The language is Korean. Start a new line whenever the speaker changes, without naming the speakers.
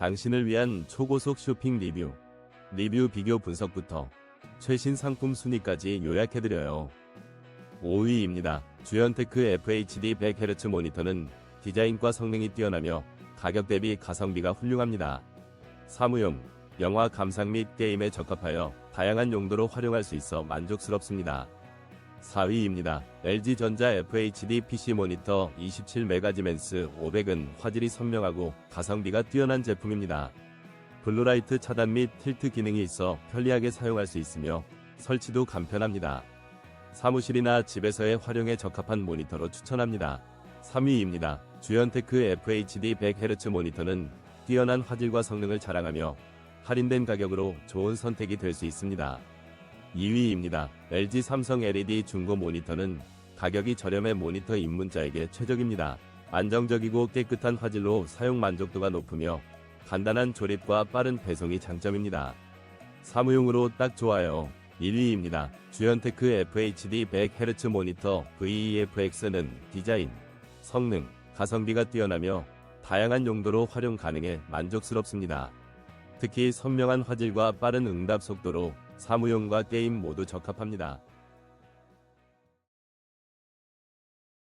당신을 위한 초고속 쇼핑 리뷰, 리뷰 비교 분석부터 최신 상품 순위까지 요약해드려요. 5위입니다. 주연테크 FHD 100Hz 모니터는 디자인과 성능이 뛰어나며 가격 대비 가성비가 훌륭합니다. 사무용, 영화 감상 및 게임에 적합하여 다양한 용도로 활용할 수 있어 만족스럽습니다. 4위입니다. LG전자 FHD PC 모니터 27메가지멘스 500은 화질이 선명하고 가성비가 뛰어난 제품입니다. 블루라이트 차단 및 틸트 기능이 있어 편리하게 사용할 수 있으며 설치도 간편합니다. 사무실이나 집에서의 활용에 적합한 모니터로 추천합니다. 3위입니다. 주연테크 FHD 100Hz 모니터는 뛰어난 화질과 성능을 자랑하며 할인된 가격으로 좋은 선택이 될 수 있습니다. 2위입니다. LG 삼성 LED 중고 모니터는 가격이 저렴해 모니터 입문자에게 최적입니다. 안정적이고 깨끗한 화질로 사용 만족도가 높으며 간단한 조립과 빠른 배송이 장점입니다. 사무용으로 딱 좋아요. 1위입니다. 주연테크 FHD 100Hz 모니터 VEFX는 디자인, 성능, 가성비가 뛰어나며 다양한 용도로 활용 가능해 만족스럽습니다. 특히 선명한 화질과 빠른 응답 속도로 사무용과 게임 모두 적합합니다.